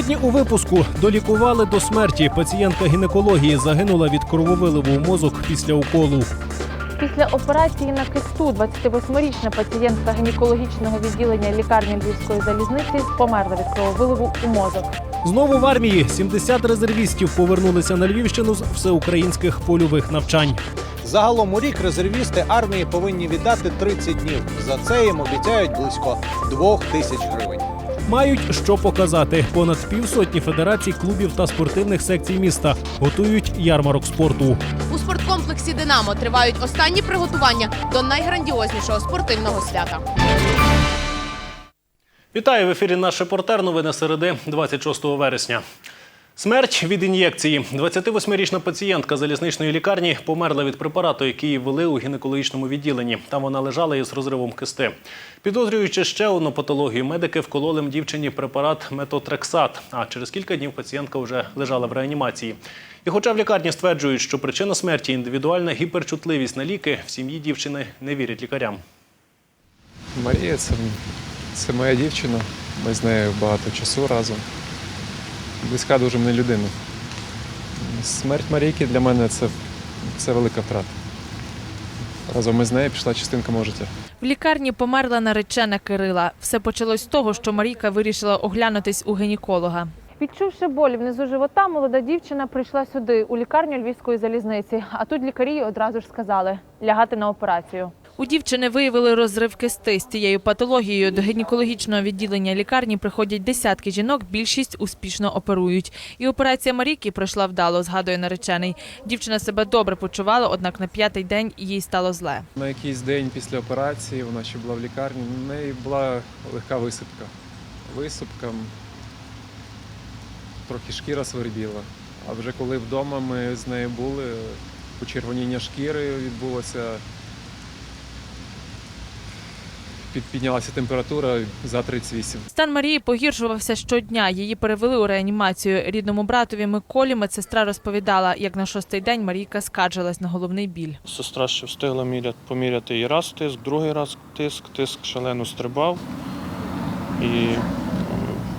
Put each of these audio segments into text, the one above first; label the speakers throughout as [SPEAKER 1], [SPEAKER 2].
[SPEAKER 1] Сьогодні у випуску долікували до смерті. Пацієнтка гінекології загинула від крововиливу в мозок після уколу.
[SPEAKER 2] Після операції на кисту 28-річна пацієнтка гінекологічного відділення лікарні Львівської залізниці померла від крововиливу у мозок.
[SPEAKER 1] Знову в армії 70 резервістів повернулися на Львівщину з всеукраїнських польових навчань.
[SPEAKER 3] Загалом у рік резервісти армії повинні віддати 30 днів. За це їм обіцяють близько 2 тисяч гривень.
[SPEAKER 1] Мають що показати. Понад півсотні федерацій, клубів та спортивних секцій міста готують ярмарок спорту.
[SPEAKER 4] У спорткомплексі Динамо тривають останні приготування до найграндіознішого спортивного свята.
[SPEAKER 1] Вітаю в ефірі наш репортер. Новини середи 26 вересня. Смерть від ін'єкції. 28-річна пацієнтка залізничної лікарні померла від препарату, який її ввели у гінекологічному відділенні. Там вона лежала із розривом кисти. Підозрюючи ще одну патологію, медики вкололи дівчині препарат метотрексат. А через кілька днів пацієнтка вже лежала в реанімації. І хоча в лікарні стверджують, що причина смерті індивідуальна гіперчутливість на ліки, в сім'ї дівчини не вірять лікарям.
[SPEAKER 5] Марія це, це моя дівчина. Ми з нею багато часу разом. Близька дуже мені людина. Смерть Марійки для мене це, це велика втрата. Разом із нею пішла частинка мого життя.
[SPEAKER 2] В лікарні померла наречена Кирила. Все почалось з того, що Марійка вирішила оглянутись у гінеколога. Відчувши боль внизу живота, молода дівчина прийшла сюди, у лікарню Львівської залізниці. А тут лікарі одразу ж сказали лягати на операцію. У дівчини виявили розрив кисти з цією патологією. До гінекологічного відділення лікарні приходять десятки жінок, більшість успішно оперують. І операція Марійки пройшла вдало, згадує наречений. Дівчина себе добре почувала, однак на п'ятий день їй стало зле.
[SPEAKER 5] На якийсь день після операції вона ще була в лікарні. У неї була легка висипка. Висипка, трохи шкіра свербіла. А вже коли вдома ми з нею були, почервоніння шкіри відбулося. Під- Піднялася температура за 38.
[SPEAKER 2] Стан Марії погіршувався щодня. Її перевели у реанімацію. Рідному братові Миколі медсестра розповідала, як на шостий день Марійка скаржилась на головний біль.
[SPEAKER 6] Сестра ще встигла міряти, поміряти і раз тиск, другий раз тиск, тиск шалено стрибав. І е,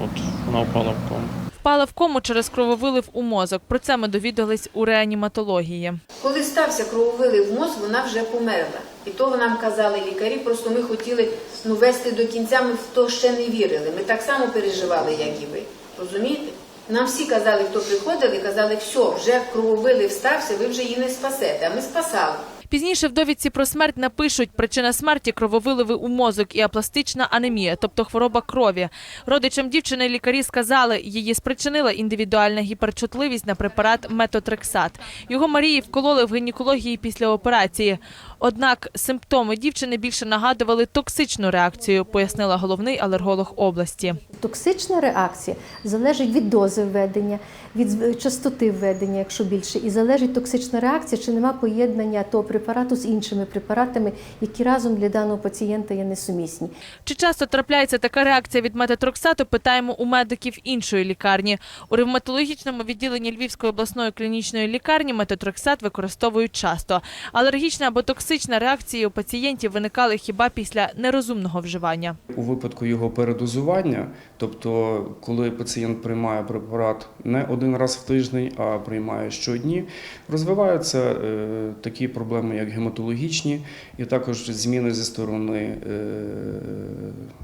[SPEAKER 6] от вона впала в кому.
[SPEAKER 2] Впала в кому через крововилив у мозок. Про це ми довідались у реаніматології.
[SPEAKER 7] Коли стався крововилив в мозк, вона вже померла. І того нам казали лікарі, просто ми хотіли ну, вести до кінця, ми в то ще не вірили. Ми так само переживали, як і ви. Розумієте? Нам всі казали, хто приходили, казали, все, вже крововилив стався, ви вже її не спасете, а ми спасали.
[SPEAKER 2] Пізніше в довідці про смерть напишуть причина смерті крововиливи у мозок і апластична анемія, тобто хвороба крові. Родичам дівчини лікарі сказали, її спричинила індивідуальна гіперчутливість на препарат метотрексат. Його Марії вкололи в гінекології після операції. Однак симптоми дівчини більше нагадували токсичну реакцію, пояснила головний алерголог області.
[SPEAKER 8] Токсична реакція залежить від дози введення, від частоти введення, якщо більше, і залежить токсична реакція, чи нема поєднання того препарату з іншими препаратами, які разом для даного пацієнта є несумісні.
[SPEAKER 2] Чи часто трапляється така реакція від метотрексату, питаємо у медиків іншої лікарні. У ревматологічному відділенні Львівської обласної клінічної лікарні метотрексат використовують часто. Алергічна або токсична реакції у пацієнтів виникали хіба після нерозумного вживання.
[SPEAKER 9] У випадку його передозування, тобто коли пацієнт приймає препарат не один раз в тиждень, а приймає щодні, розвиваються е, такі проблеми, як гематологічні, і також зміни зі сторони е,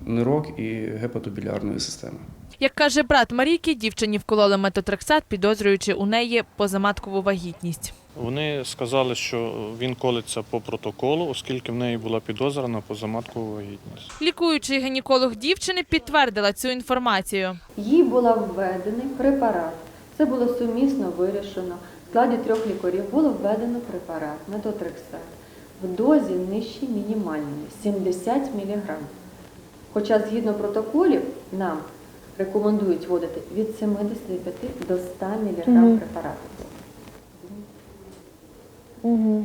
[SPEAKER 9] нирок і гепатобілярної системи.
[SPEAKER 2] Як каже брат Марійки, дівчині вкололи метотрексат, підозрюючи у неї позаматкову вагітність.
[SPEAKER 6] Вони сказали, що він колиться по протоколу, оскільки в неї була підозра на позаматкову вагітність.
[SPEAKER 2] Лікуючий гінеколог дівчини підтвердила цю інформацію.
[SPEAKER 10] Їй була введений препарат. Це було сумісно вирішено. В складі трьох лікарів було введено препарат метотрексат в дозі нижчій мінімальної 70 мг. Хоча згідно протоколів нам рекомендують вводити від 75 до 100 мг препарату.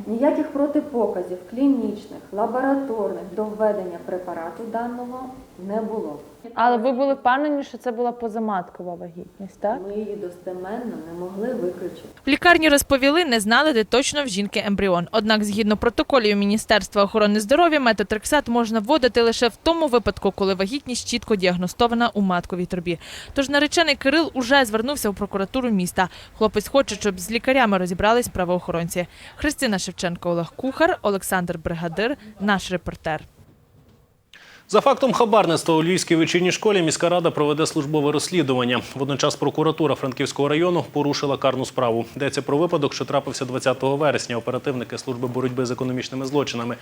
[SPEAKER 10] Ніяких протипоказів клінічних, лабораторних до введення препарату даного не було.
[SPEAKER 2] Але ви були впевнені, що це була позаматкова вагітність, так?
[SPEAKER 10] Ми її достеменно не могли виключити.
[SPEAKER 2] В лікарні розповіли, не знали, де точно в жінки ембріон. Однак, згідно протоколів Міністерства охорони здоров'я, метотрексат можна вводити лише в тому випадку, коли вагітність чітко діагностована у матковій трубі. Тож наречений Кирил уже звернувся у прокуратуру міста. Хлопець хоче, щоб з лікарями розібрались правоохоронці. Христина Шевченко, Олег Кухар, Олександр Бригадир, наш репортер.
[SPEAKER 1] За фактом хабарництва у Львівській вечірній школі міська рада проведе службове розслідування. Водночас прокуратура Франківського району порушила карну справу. Йдеться про випадок, що трапився 20 вересня. Оперативники служби боротьби з економічними злочинами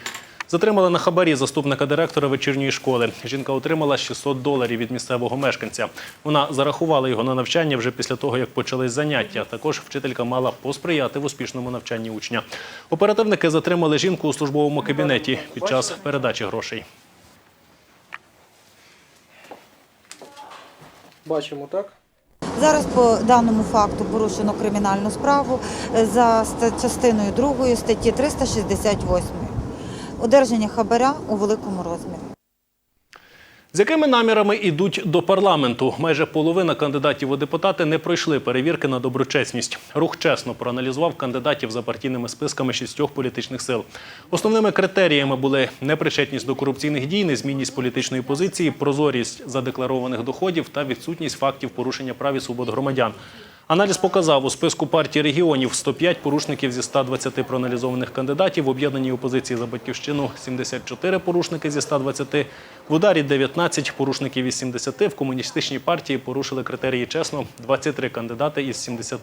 [SPEAKER 1] затримали на хабарі заступника директора вечірньої школи. Жінка отримала 600 доларів від місцевого мешканця. Вона зарахувала його на навчання вже після того, як почались заняття. Також вчителька мала посприяти в успішному навчанні учня. Оперативники затримали жінку у службовому кабінеті під час передачі грошей.
[SPEAKER 11] Бачимо, так?
[SPEAKER 12] Зараз по даному факту порушено кримінальну справу за частиною 2 статті 368. Одержання хабаря у великому розмірі.
[SPEAKER 1] З якими намірами йдуть до парламенту? Майже половина кандидатів у депутати не пройшли перевірки на доброчесність. Рух чесно проаналізував кандидатів за партійними списками шістьох політичних сил. Основними критеріями були непричетність до корупційних дій, незмінність політичної позиції, прозорість задекларованих доходів та відсутність фактів порушення прав і свобод громадян. Аналіз показав, у списку партії регіонів 105 порушників зі 120 проаналізованих кандидатів, в об'єднаній опозиції за батьківщину 74 порушники зі 120, в ударі 19 порушників із 70, в комуністичній партії порушили критерії чесно 23 кандидати із 70.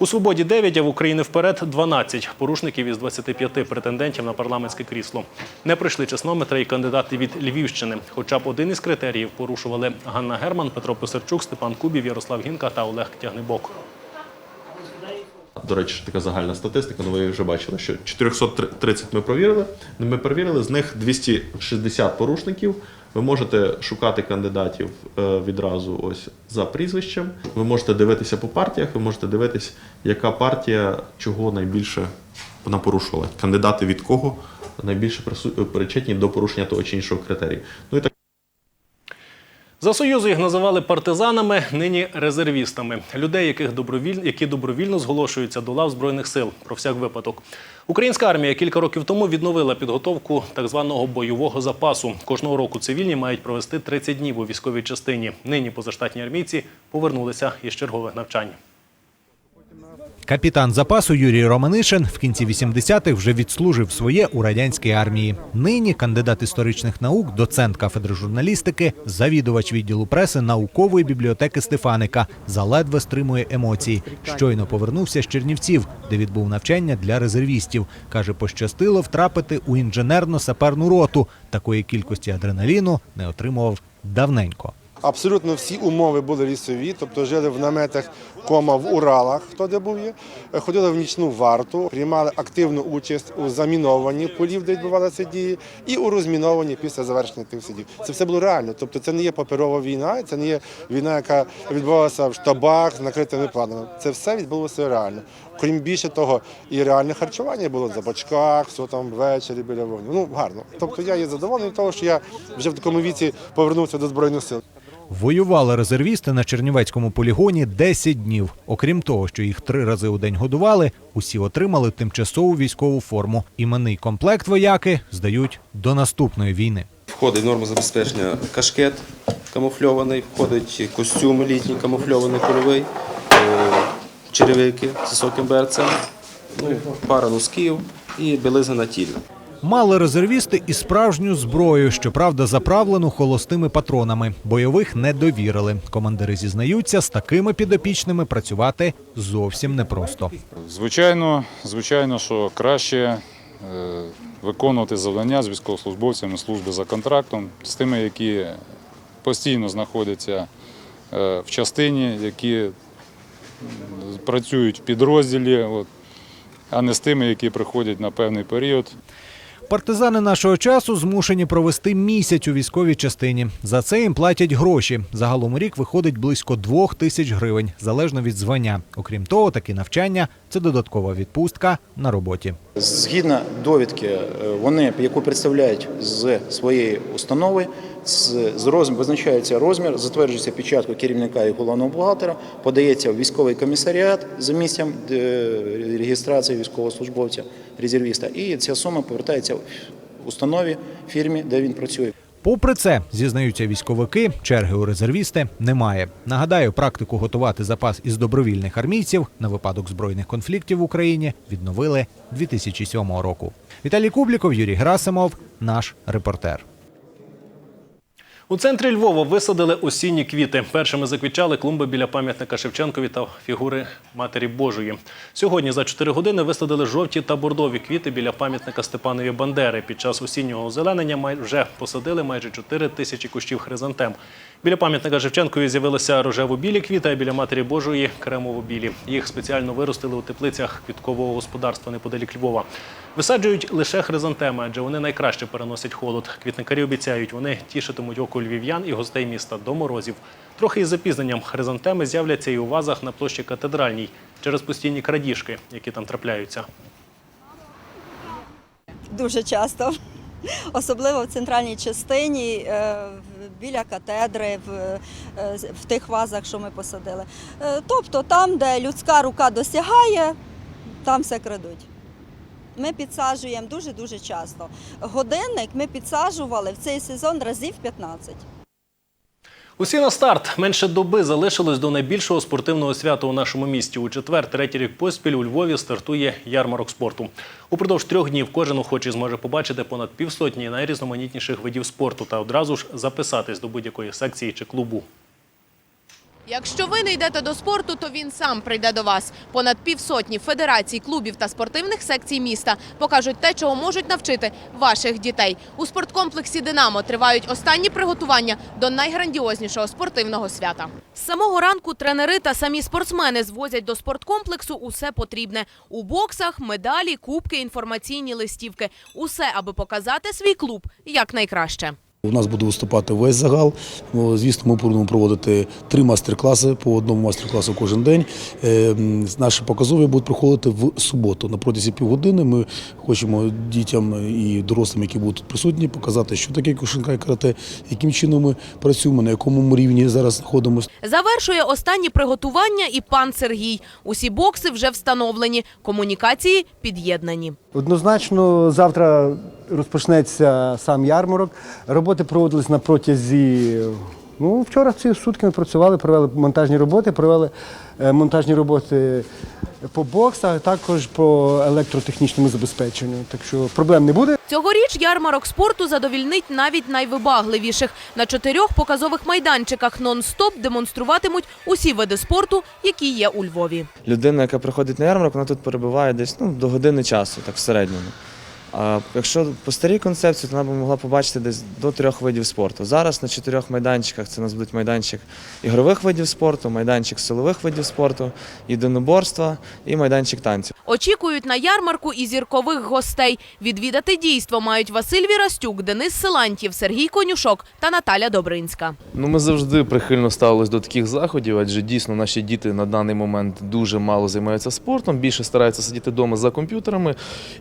[SPEAKER 1] У «Свободі» 9, а в Україні вперед 12 порушників із 25 претендентів на парламентське крісло. Не пройшли чеснометри і кандидати від Львівщини. Хоча б один із критеріїв порушували Ганна Герман, Петро Писарчук, Степан Кубів, Ярослав Гінка та Олег Тягнебок.
[SPEAKER 13] До речі, така загальна статистика, ну ви вже бачили, що 430 ми провірили. Ми перевірили, з них 260 порушників. Ви можете шукати кандидатів е, відразу ось за прізвищем. Ви можете дивитися по партіях, ви можете дивитися, яка партія чого найбільше вона порушувала. Кандидати від кого найбільше причетні до порушення того чи іншого критерію. Ну і так.
[SPEAKER 1] За Союзу їх називали партизанами, нині резервістами. Людей, яких добровіль... які добровільно зголошуються до лав Збройних сил про всяк випадок. Українська армія кілька років тому відновила підготовку так званого бойового запасу. Кожного року цивільні мають провести 30 днів у військовій частині. Нині позаштатні армійці повернулися із чергових навчань.
[SPEAKER 3] Капітан запасу Юрій Романишин в кінці 80-х вже відслужив своє у радянській армії. Нині кандидат історичних наук, доцент кафедри журналістики, завідувач відділу преси наукової бібліотеки Стефаника. Заледве стримує емоції. Щойно повернувся з Чернівців, де відбув навчання для резервістів. Каже, пощастило втрапити у інженерно-саперну роту. Такої кількості адреналіну не отримував давненько.
[SPEAKER 11] Абсолютно всі умови були лісові, тобто жили в наметах кома в Уралах, хто де був є, ходили в нічну варту, приймали активну участь у замінованні полів, де відбувалися дії, і у розмінованні після завершення тих дій. Це все було реально. Тобто це не є паперова війна, це не є війна, яка відбувалася в штабах з накритими планами. Це все відбулося реально. Крім більше того, і реальне харчування було за бочках, все там ввечері біля вогню. Ну гарно. Тобто я є задоволений того, що я вже в такому віці повернувся до збройних сил.
[SPEAKER 3] Воювали резервісти на Чернівецькому полігоні 10 днів. Окрім того, що їх три рази у день годували, усі отримали тимчасову військову форму. Іменний комплект вояки здають до наступної війни.
[SPEAKER 14] Входить норма забезпечення кашкет камуфльований, входить костюм літній камуфльований кольовий, е, черевики з високим берцем, ну, пара носків і білизна на тілі.
[SPEAKER 3] Мали резервісти і справжню зброю, щоправда, заправлену холостими патронами. Бойових не довірили. Командири зізнаються, з такими підопічними працювати зовсім непросто.
[SPEAKER 15] Звичайно, звичайно, що краще е, виконувати завдання з військовослужбовцями служби за контрактом, з тими, які постійно знаходяться е, в частині, які працюють в підрозділі, а не з тими, які приходять на певний період.
[SPEAKER 3] Партизани нашого часу змушені провести місяць у військовій частині. За це їм платять гроші. Загалом у рік виходить близько двох тисяч гривень, залежно від звання. Окрім того, такі навчання це додаткова відпустка на роботі.
[SPEAKER 16] Згідно довідки, е, вони, яку представляють з своєї установи, з, розмір, визначається розмір, затверджується печатка керівника і головного бухгалтера, подається в військовий комісаріат за місцем е, реєстрації військовослужбовця, резервіста, і ця сума повертається в установі, фірмі, де він працює.
[SPEAKER 3] Попри це, зізнаються військовики, черги у резервісти немає. Нагадаю, практику готувати запас із добровільних армійців на випадок збройних конфліктів в Україні відновили 2007 року. Віталій Кубліков, Юрій Грасимов, наш репортер.
[SPEAKER 1] У центрі Львова висадили осінні квіти. Першими заквітчали клумби біля пам'ятника Шевченкові та фігури Матері Божої. Сьогодні за 4 години висадили жовті та бордові квіти біля пам'ятника Степанові Бандери. Під час осіннього озеленення вже посадили майже 4 тисячі кущів хризантем. Біля пам'ятника Шевченкові з'явилися рожево-білі квіти, а біля Матері Божої кремово-білі. Їх спеціально виростили у теплицях квіткового господарства неподалік Львова. Висаджують лише хризантеми, адже вони найкраще переносять холод. Квітникарі обіцяють, вони тішитимуть око львів'ян і гостей міста до морозів. Трохи із запізненням хризантеми з'являться і у вазах на площі катедральній через постійні крадіжки, які там трапляються.
[SPEAKER 17] Дуже часто, особливо в центральній частині, е, біля катедри, в, е, в тих вазах, що ми посадили. Е, Тобто там, де людська рука досягає, там все крадуть. Ми підсаджуємо дуже-дуже часто. Годинник ми підсаджували в цей сезон разів 15.
[SPEAKER 1] Усі на старт. Менше доби залишилось до найбільшого спортивного свята у нашому місті. У четвер, третій рік поспіль у Львові стартує ярмарок спорту. Упродовж трьох днів кожен охочий зможе побачити понад півсотні найрізноманітніших видів спорту та одразу ж записатись до будь-якої секції чи клубу.
[SPEAKER 4] Якщо ви не йдете до спорту, то він сам прийде до вас. Понад півсотні федерацій, клубів та спортивних секцій міста покажуть те, чого можуть навчити ваших дітей. У спорткомплексі Динамо тривають останні приготування до найграндіознішого спортивного свята. З самого ранку тренери та самі спортсмени звозять до спорткомплексу усе потрібне у боксах, медалі, кубки, інформаційні листівки. Усе, аби показати свій клуб якнайкраще.
[SPEAKER 18] У нас буде виступати весь загал. Звісно, ми будемо проводити три майстер-класи по одному майстер-класу кожен день. Е, Наші показові будуть проходити в суботу. На протязі півгодини ми хочемо дітям і дорослим, які будуть тут присутні, показати, що таке кушинкай карате, яким чином ми працюємо, на якому ми рівні зараз знаходимося.
[SPEAKER 4] Завершує останні приготування і пан Сергій. Усі бокси вже встановлені, комунікації під'єднані.
[SPEAKER 19] Однозначно, завтра розпочнеться сам ярмарок. Роботи проводились на протязі. Ну, вчора ці сутки ми працювали, провели монтажні роботи, провели е, монтажні роботи по боксах, а також по електротехнічному забезпеченню. Так що проблем не буде.
[SPEAKER 4] Цьогоріч ярмарок спорту задовільнить навіть найвибагливіших. На чотирьох показових майданчиках нон-стоп демонструватимуть усі види спорту, які є у Львові.
[SPEAKER 20] людина, яка приходить на ярмарок, вона тут перебуває десь ну, до години часу, так в середньому. А якщо по старій концепції, то вона б могла побачити десь до трьох видів спорту. Зараз на чотирьох майданчиках це у нас будуть майданчик ігрових видів спорту, майданчик силових видів спорту, єдиноборства і майданчик танців.
[SPEAKER 4] Очікують на ярмарку і зіркових гостей. Відвідати дійство мають Василь Вірастюк, Денис Силантьєв, Сергій Конюшок та Наталя Добринська.
[SPEAKER 21] Ну, ми завжди прихильно ставились до таких заходів, адже дійсно наші діти на даний момент дуже мало займаються спортом, більше стараються сидіти вдома за комп'ютерами.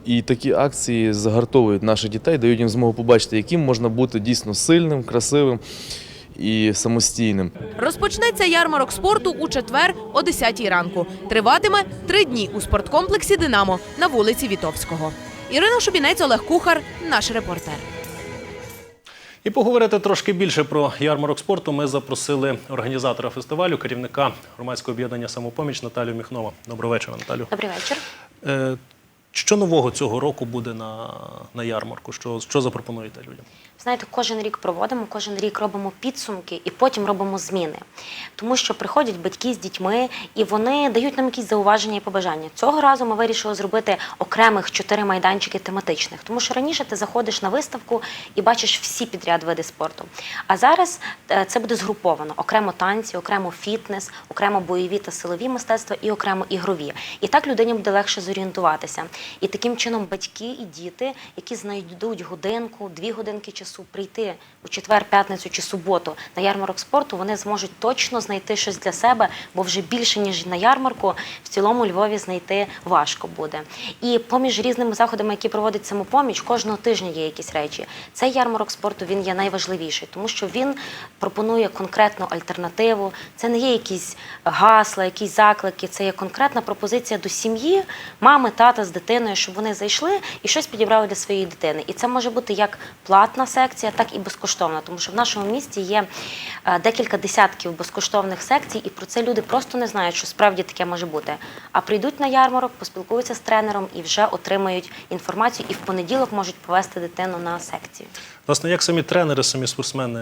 [SPEAKER 21] І такі акції загартовують наших дітей, дають їм змогу побачити, яким можна бути дійсно сильним, красивим і самостійним.
[SPEAKER 4] Розпочнеться ярмарок спорту у четвер о 10 ранку. Триватиме три дні у спорткомплексі Динамо на вулиці Вітовського. Ірина Шубінець, Олег Кухар, наш репортер.
[SPEAKER 1] І поговорити трошки більше про ярмарок спорту ми запросили організатора фестивалю, керівника громадського об'єднання самопоміч Наталію Міхнова. Доброго вечора, Наталю.
[SPEAKER 22] Добрий вечір.
[SPEAKER 1] Що нового цього року буде на, на ярмарку? Що, що запропонуєте людям?
[SPEAKER 22] Знаєте, кожен рік проводимо, кожен рік робимо підсумки і потім робимо зміни. Тому що приходять батьки з дітьми і вони дають нам якісь зауваження і побажання. Цього разу ми вирішили зробити окремих чотири майданчики тематичних, тому що раніше ти заходиш на виставку і бачиш всі підряд види спорту. А зараз е, це буде згруповано: окремо танці, окремо фітнес, окремо бойові та силові мистецтва і окремо ігрові. І так людині буде легше зорієнтуватися. І таким чином батьки і діти, які знайдуть годинку, дві годинки часу прийти у четвер, п'ятницю чи суботу на ярмарок спорту, вони зможуть точно знайти щось для себе, бо вже більше ніж на ярмарку в цілому Львові знайти важко буде. І поміж різними заходами, які проводить самопоміч, кожного тижня є якісь речі. Цей ярмарок спорту він є найважливіший, тому що він пропонує конкретну альтернативу. Це не є якісь гасла, якісь заклики. Це є конкретна пропозиція до сім'ї, мами, тата з дитиною, щоб вони зайшли і щось підібрали для своєї дитини. І це може бути як платна секція, так і безкоштовна, тому що в нашому місті є е, декілька десятків безкоштовних секцій, і про це люди просто не знають, що справді таке може бути. А прийдуть на ярмарок, поспілкуються з тренером і вже отримають інформацію, і в понеділок можуть повести дитину на секцію.
[SPEAKER 1] Власне, як самі тренери, самі спортсмени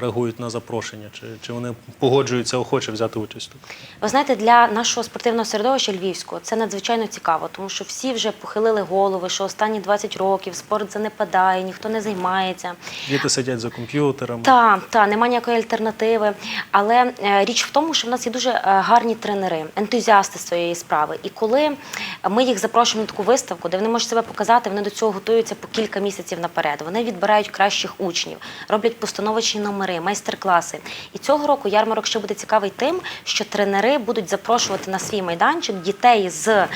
[SPEAKER 1] реагують на запрошення? Чи, чи вони погоджуються охоче взяти участь тут?
[SPEAKER 22] Ви знаєте, для нашого спортивного середовища львівського це надзвичайно цікаво, тому що всі вже похилили голови, що останні 20 років спорт занепадає, ніхто не займається.
[SPEAKER 1] Діти сидять за комп'ютерами.
[SPEAKER 22] Так, та немає ніякої альтернативи. Але е, річ в тому, що в нас є дуже е, гарні тренери, ентузіасти своєї справи. І коли ми їх запрошуємо на таку виставку, де вони можуть себе показати, вони до цього готуються по кілька місяців наперед. Вони відбирають кращих учнів, роблять постановочні номери, майстер-класи. І цього року ярмарок ще буде цікавий тим, що тренери будуть запрошувати на свій майданчик дітей з,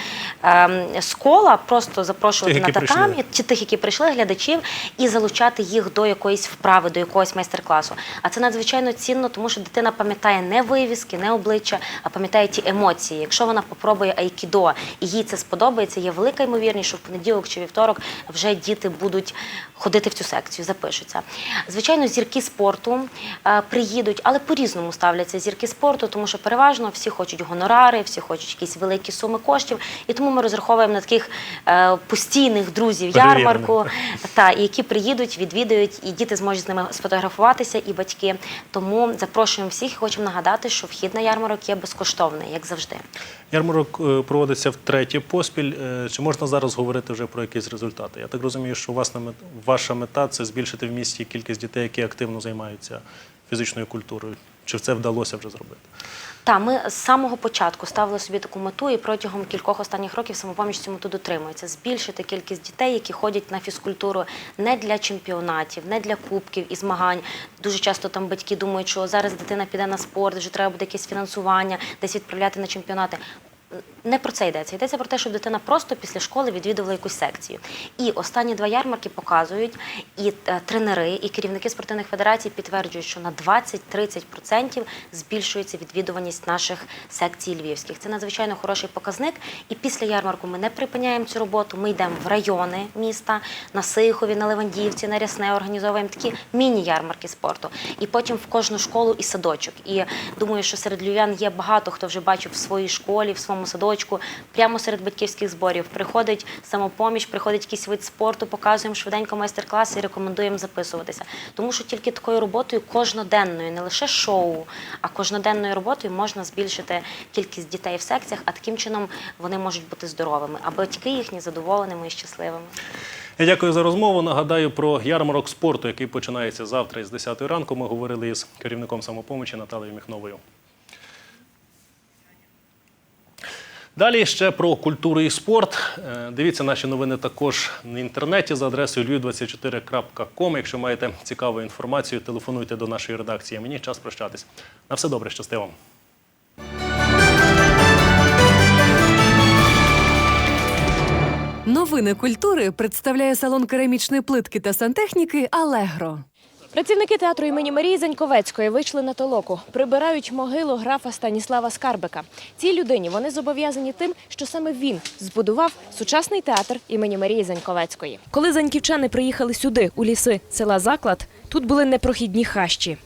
[SPEAKER 22] ем, з кола, просто запрошувати
[SPEAKER 1] Тих,
[SPEAKER 22] на татамі, чи тих, які прийшли, глядачів, і залучати їх до якоїсь вправи, до якогось майстер-класу. А це надзвичайно цінно, тому що дитина пам'ятає не вивіски, не обличчя, а пам'ятає ті емоції. Якщо вона попробує айкідо і їй це сподобається, є велика ймовірність, що в понеділок чи вівторок вже діти будуть ходити в цю секцію, запишуться. Звичайно, зірки спорту е, приїдуть, але по-різному ставляться зірки спорту, тому що переважно всі хочуть гонорари, всі хочуть якісь великі суми коштів. І тому ми розраховуємо на таких е, постійних друзів ярмарку, та які приїдуть, відвідують, і діти зможуть з ними сфотографуватися, і батьки. Тому запрошуємо всіх і хочемо нагадати, що вхід на ярмарок є безкоштовний, як завжди.
[SPEAKER 1] Ярмарок е, проводиться втретє поспіль. Чи можна зараз говорити вже про якісь результати? Я так розумію, що вас ваша мета це збільшити в місті кількість дітей, які активно займаються фізичною культурою. Чи це вдалося вже зробити?
[SPEAKER 22] Та ми з самого початку ставили собі таку мету, і протягом кількох останніх років самопоміч цю мету дотримується. Збільшити кількість дітей, які ходять на фізкультуру не для чемпіонатів, не для кубків і змагань. Дуже часто там батьки думають, що зараз дитина піде на спорт, вже треба буде якесь фінансування, десь відправляти на чемпіонати. Не про це йдеться. Йдеться про те, щоб дитина просто після школи відвідувала якусь секцію. І останні два ярмарки показують, і е, тренери, і керівники спортивних федерацій підтверджують, що на 20-30% збільшується відвідуваність наших секцій львівських. Це надзвичайно хороший показник. І після ярмарку ми не припиняємо цю роботу. Ми йдемо в райони міста, на Сихові, на Левандівці, на Рясне, організовуємо такі міні-ярмарки спорту. І потім в кожну школу і садочок. І думаю, що серед львів'ян є багато хто вже бачив в своїй школі, в своєму садочку, прямо серед батьківських зборів. Приходить самопоміч, приходить якийсь вид спорту, показуємо швиденько майстер-клас і рекомендуємо записуватися. Тому що тільки такою роботою кожноденною, не лише шоу, а кожноденною роботою можна збільшити кількість дітей в секціях, а таким чином вони можуть бути здоровими, а батьки їхні задоволеними і щасливими.
[SPEAKER 1] Я дякую за розмову. Нагадаю про ярмарок спорту, який починається завтра із 10 ранку. Ми говорили із керівником самопомочі Наталією Міхновою. Далі ще про культуру і спорт. Е, Дивіться наші новини також на інтернеті за адресою lviv24.com. Якщо маєте цікаву інформацію, телефонуйте до нашої редакції. Мені час прощатись. На все добре, щасти вам.
[SPEAKER 23] Новини культури представляє салон керамічної плитки та сантехніки Алегро.
[SPEAKER 24] Працівники театру імені Марії Заньковецької вийшли на толоку. Прибирають могилу графа Станіслава Скарбика. Цій людині вони зобов'язані тим, що саме він збудував сучасний театр імені Марії Заньковецької. Коли заньківчани приїхали сюди, у ліси села Заклад, тут були непрохідні хащі.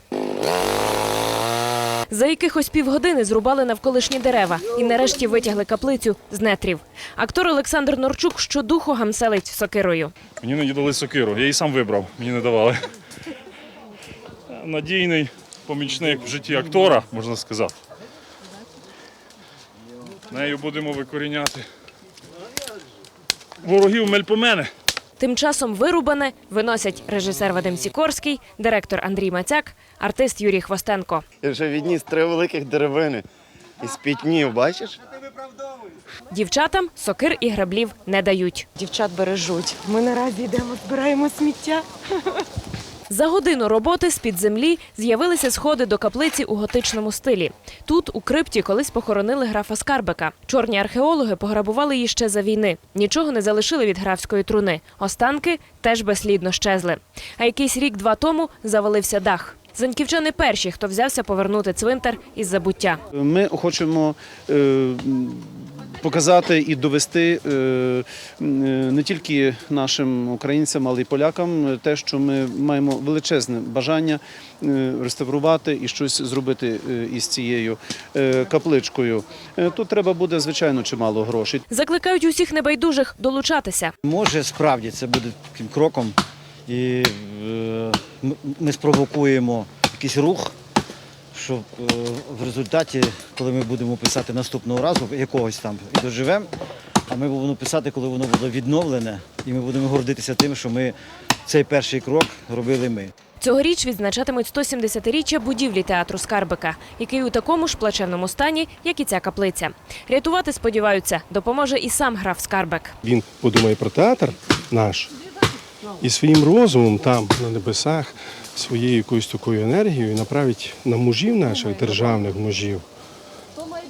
[SPEAKER 24] За якихось півгодини зрубали навколишні дерева і нарешті витягли каплицю з нетрів. Актор Олександр Норчук щодуху гамселить сокирою.
[SPEAKER 25] Мені не дали сокиру, я її сам вибрав, мені не давали. Надійний помічник в житті актора, можна сказати. Нею будемо викоріняти ворогів мельпомени.
[SPEAKER 24] Тим часом вирубане виносять режисер Вадим Сікорський, директор Андрій Мацяк, артист Юрій Хвостенко.
[SPEAKER 26] Я вже відніс три великих деревини із пітнів, бачиш?
[SPEAKER 24] Дівчатам сокир і граблів не дають.
[SPEAKER 27] Дівчат бережуть. Ми наразі йдемо, збираємо сміття.
[SPEAKER 24] За годину роботи з-під землі з'явилися сходи до каплиці у готичному стилі. Тут, у крипті, колись похоронили графа Скарбика. Чорні археологи пограбували її ще за війни. Нічого не залишили від графської труни. Останки теж безслідно щезли. А якийсь рік-два тому завалився дах. Заньківчани перші, хто взявся повернути цвинтар із забуття.
[SPEAKER 28] Ми хочемо е, показати і довести е, не тільки нашим українцям, але й полякам е, те, що ми маємо величезне бажання е, реставрувати і щось зробити е, із цією е, капличкою. Е, Тут треба буде звичайно чимало грошей.
[SPEAKER 24] Закликають усіх небайдужих долучатися.
[SPEAKER 29] Може, справді це буде таким кроком, і е, ми спровокуємо якийсь рух, щоб е, в результаті, коли ми будемо писати наступного разу, якогось там і доживемо, а ми будемо писати, коли воно буде відновлене, і ми будемо гордитися тим, що ми цей перший крок робили ми.
[SPEAKER 24] Цьогоріч відзначатимуть 170-річчя будівлі театру Скарбика, який у такому ж плачевному стані, як і ця каплиця. Рятувати, сподіваються, допоможе і сам граф Скарбик.
[SPEAKER 26] Він подумає про театр наш і своїм розумом там, на небесах, своєю якоюсь такою енергією направить на мужів наших державних мужів,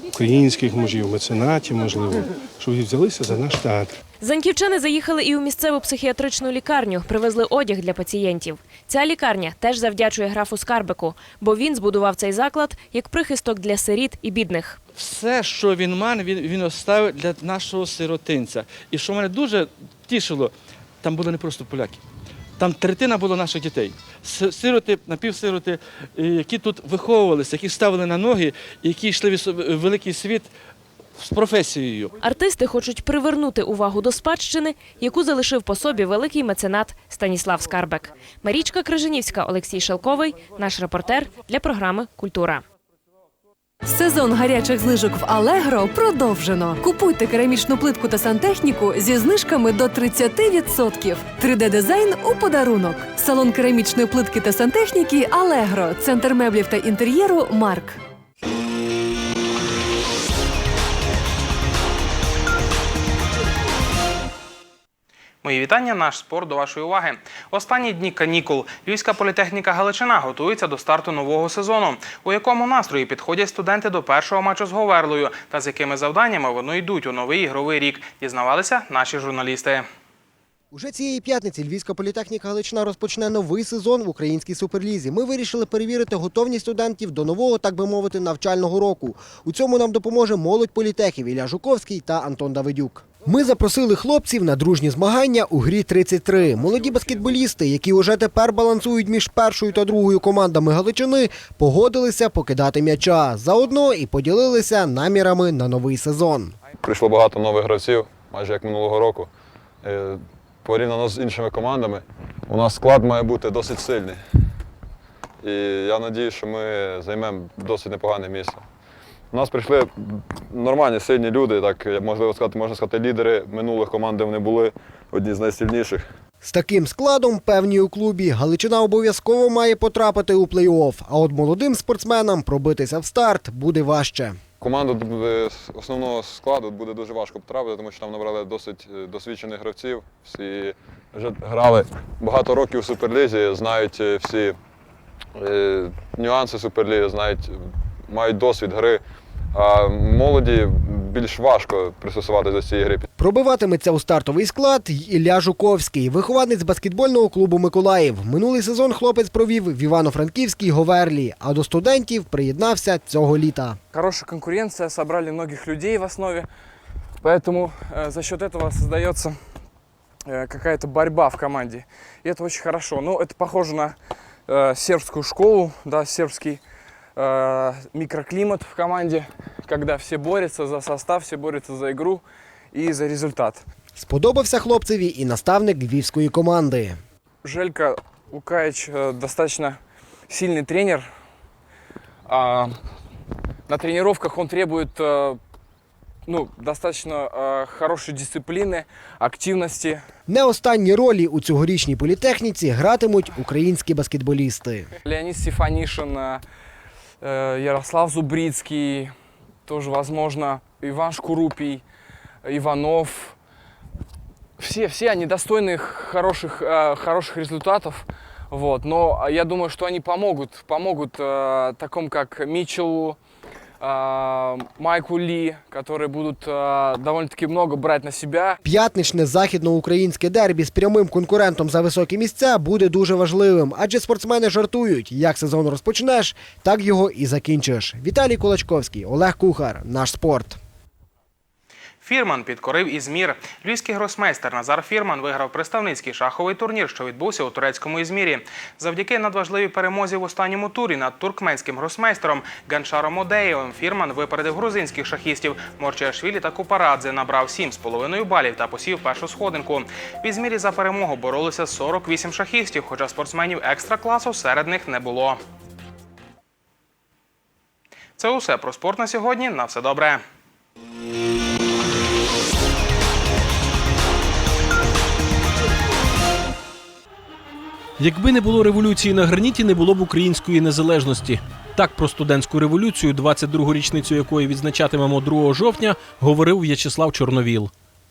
[SPEAKER 26] українських мужів, меценатів, можливо, щоб взялися за наш театр.
[SPEAKER 24] Заньківчани заїхали і у місцеву психіатричну лікарню, привезли одяг для пацієнтів. Ця лікарня теж завдячує графу Скарбику, бо він збудував цей заклад як прихисток для сиріт і бідних.
[SPEAKER 30] все, що він має, він, він оставив для нашого сиротинця. І що мене дуже тішило, там були не просто поляки. Там третина було наших дітей. Сироти, напівсироти, е, які тут виховувалися, які ставили на ноги, які йшли в в великий світ з професією.
[SPEAKER 24] Артисти хочуть привернути увагу до спадщини, яку залишив по собі великий меценат Станіслав Скарбек. Марічка Крижанівська, Олексій Шелковий, наш репортер для програми Культура.
[SPEAKER 23] Сезон гарячих знижок в Алегро продовжено. Купуйте керамічну плитку та сантехніку зі знижками до 30%. 3D-дизайн у подарунок. Салон керамічної плитки та сантехніки Алегро. Центр меблів та інтер'єру Марк.
[SPEAKER 31] Мої вітання, наш спорт до вашої уваги. Останні дні канікул. Львівська політехніка Галичина готується до старту нового сезону. У якому настрої підходять студенти до першого матчу з Говерлою та з якими завданнями вони йдуть у новий ігровий рік, дізнавалися наші журналісти.
[SPEAKER 32] Уже цієї п'ятниці Львівська політехніка Галичина розпочне новий сезон в українській суперлізі. Ми вирішили перевірити готовність студентів до нового, так би мовити, навчального року. У цьому нам допоможе молодь політехів Ілля Жуковський та Антон Давидюк. Ми запросили хлопців на дружні змагання у грі 33. Молоді баскетболісти, які уже тепер балансують між першою та другою командами Галичини, погодилися покидати м'яча. Заодно і поділилися намірами на новий сезон.
[SPEAKER 33] Прийшло багато нових гравців, майже як минулого року. Е, Порівняно з іншими командами, у нас склад має бути досить сильний. І я сподіваюся, що ми займемо досить непогане місце. У нас прийшли нормальні, сильні люди, так можливо сказати, можна сказати, лідери минулих команд, де вони були одні з найсильніших.
[SPEAKER 32] З таким складом, певні у клубі, Галичина обов'язково має потрапити у плей-офф, а от молодим спортсменам пробитися в старт буде важче.
[SPEAKER 33] Команду е, основного складу буде дуже важко потрапити, тому що там набрали досить е, досвідчених гравців. Всі вже грали багато років у Суперлізі, знають е, всі нюанси Суперліги, знають, мають досвід гри. А молоді більш важко пристосуватися до цієї гри.
[SPEAKER 32] Пробиватиметься у стартовий склад й Ілля Жуковський, вихованець баскетбольного клубу Миколаїв. Минулий сезон хлопець провів в Івано-Франківській Говерлі, а до студентів приєднався цього літа.
[SPEAKER 34] Хорошая конкуренция, собрали многих людей в основе, поэтому э, за счет этого создается э, какая-то борьба в команде. И это очень хорошо. Ну, это похоже на э, сербскую школу, да, сербский э, микроклимат в команде, когда все борются за состав, все борются за игру и за результат.
[SPEAKER 32] Сподобався хлопцеві і наставник львівської команди.
[SPEAKER 34] Желька Лукаич э, достаточно сильный тренер. А, на тренировках он требует э, ну, достаточно э, хорошей дисциплины, активности.
[SPEAKER 32] Не останні ролі у цьогорічній політехніці гратимуть українські баскетболісти.
[SPEAKER 34] Леонид Стефанишин, э, э, Ярослав Зубрицкий, тоже, возможно, Иван Шкурупий. Иванов. Все, все они достойны хороших, э, хороших результатов. Вот. Но я думаю, что они помогут, помогут э, такому, как Митчеллу, э, Майку Лі, які будуть довольно-таки много брать на себе.
[SPEAKER 32] П'ятничне західноукраїнське дербі з прямим конкурентом за високі місця буде дуже важливим, адже спортсмени жартують: як сезон розпочнеш, так його і закінчиш. Віталій Кулачковський, Олег Кухар, наш спорт.
[SPEAKER 31] Фірман підкорив Ізмір. Львівський гросмейстер Назар Фірман виграв представницький шаховий турнір, що відбувся у турецькому Ізмірі. Завдяки надважливій перемозі в останньому турі над туркменським гросмейстером Ганшаром Одеєвим Фірман випередив грузинських шахістів Морчіашвілі та Купарадзе, набрав 7,5 балів та посів першу сходинку. В Ізмірі за перемогу боролися 48 шахістів, хоча спортсменів екстра-класу серед них не було. Це усе про спорт на сьогодні. На все добре.
[SPEAKER 35] Якби не було революції на граніті, не було б української незалежності. Так про студентську революцію, 22-гу річницю якої відзначатимемо 2 жовтня, говорив В'ячеслав Чорновіл.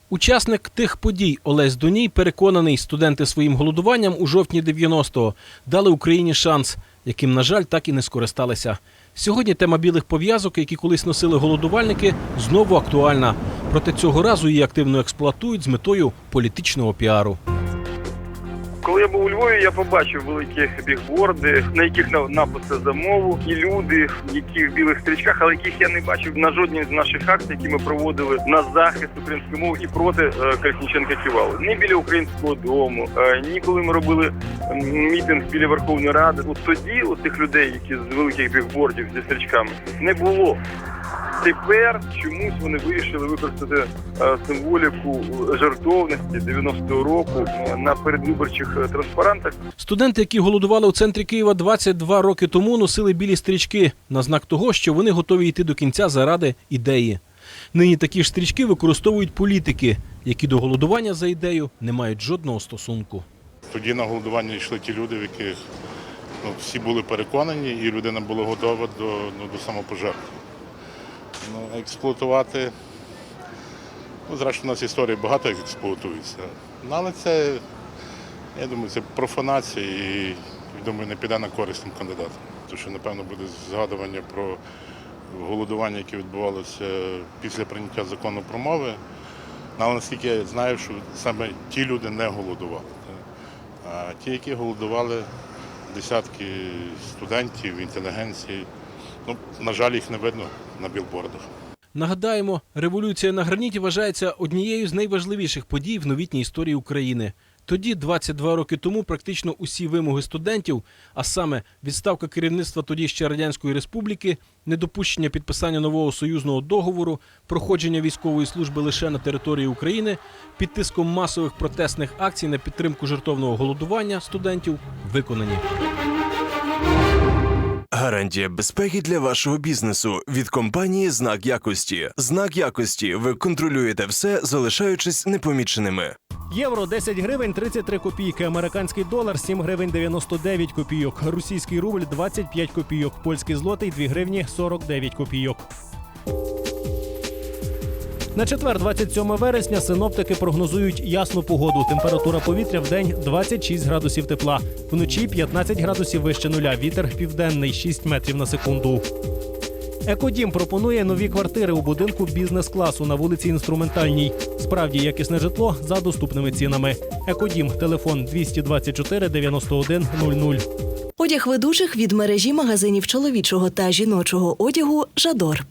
[SPEAKER 35] Учасник тих подій Олесь Доній переконаний, студенти своїм голодуванням у жовтні 90-го дали Україні шанс, яким, на жаль, так і не скористалися. Сьогодні тема білих пов'язок, які колись носили голодувальники, знову актуальна. Проте цього разу її активно експлуатують з метою політичного піару.
[SPEAKER 36] Коли я був у Львові, я побачив великі бігборди, на яких на- написи за мову, і люди, які в білих стрічках, але яких я не бачив на жодній з наших акцій, які ми проводили на захист української мови і проти е, Колесніченка Ківали. Ні біля українського дому, е, ні коли ми робили мітинг біля Верховної Ради. От тоді, от тих людей, які з великих бігбордів зі стрічками, не було. Тепер чомусь вони вирішили використати е, символіку жертовності 90-го року е, на передвиборчих е, транспарантах.
[SPEAKER 35] Студенти, які голодували у центрі Києва 22 роки тому, носили білі стрічки на знак того, що вони готові йти до кінця заради ідеї. Нині такі ж стрічки використовують політики, які до голодування за ідею не мають жодного стосунку.
[SPEAKER 37] Тоді на голодування йшли ті люди, в яких ну, всі були переконані, і людина була готова до, ну, до самопожертви. Ну, експлуатувати, ну, зрештою, у нас історії багато експлуатується. Ну, але це, я думаю, це профанація і, я думаю, не піде на користь тим кандидатам. Тому що, напевно, буде згадування про голодування, яке відбувалося після прийняття закону про мови. Ну, Але наскільки я знаю, що саме ті люди не голодували. А ті, які голодували, десятки студентів, інтелігенції, ну, на жаль, їх не видно на білбордах.
[SPEAKER 35] Нагадаємо, революція на граніті вважається однією з найважливіших подій в новітній історії України. Тоді, 22 роки тому, практично усі вимоги студентів, а саме відставка керівництва тоді ще радянської республіки, недопущення підписання нового союзного договору, проходження військової служби лише на території України, під тиском масових протестних акцій на підтримку жертовного голодування студентів виконані.
[SPEAKER 38] Гарантія безпеки для вашого бізнесу від компанії Знак якості. Знак якості. Ви контролюєте все, залишаючись непоміченими.
[SPEAKER 1] Євро 10 гривень 33 копійки, американський долар 7 гривень 99 копійок, російський рубль 25 копійок, польський злотий 2 гривні 49 копійок. На четвер, 27 вересня, синоптики прогнозують ясну погоду. Температура повітря в день 26 градусів тепла. Вночі 15 градусів вище нуля. Вітер південний 6 метрів на секунду. Екодім пропонує нові квартири у будинку бізнес-класу на вулиці Інструментальній. Справді якісне житло за доступними цінами. Екодім, телефон 224 91 00.
[SPEAKER 39] Одяг ведучих від мережі магазинів чоловічого та жіночого одягу Жадор.